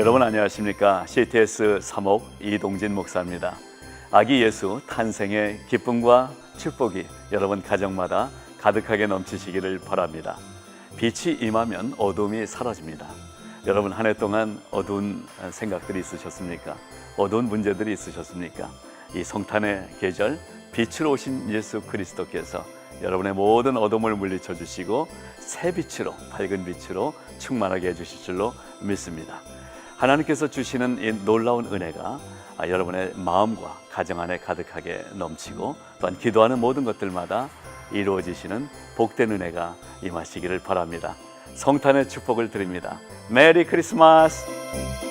여러분 안녕하십니까? CTS 3옥 이동진 목사입니다. 아기 예수 탄생의 기쁨과 축복이 여러분 가정마다 가득하게 넘치시기를 바랍니다. 빛이 임하면 어둠이 사라집니다. 여러분 한 해 동안 어두운 생각들이 있으셨습니까? 어두운 문제들이 있으셨습니까? 이 성탄의 계절 빛으로 오신 예수 그리스도께서 여러분의 모든 어둠을 물리쳐 주시고 새 빛으로 밝은 빛으로 충만하게 해 주실 줄로 믿습니다. 하나님께서 주시는 이 놀라운 은혜가 아, 여러분의 마음과 가정 안에 가득하게 넘치고 또한 기도하는 모든 것들마다 이루어지시는 복된 은혜가 임하시기를 바랍니다. 성탄의 축복을 드립니다. 메리 크리스마스!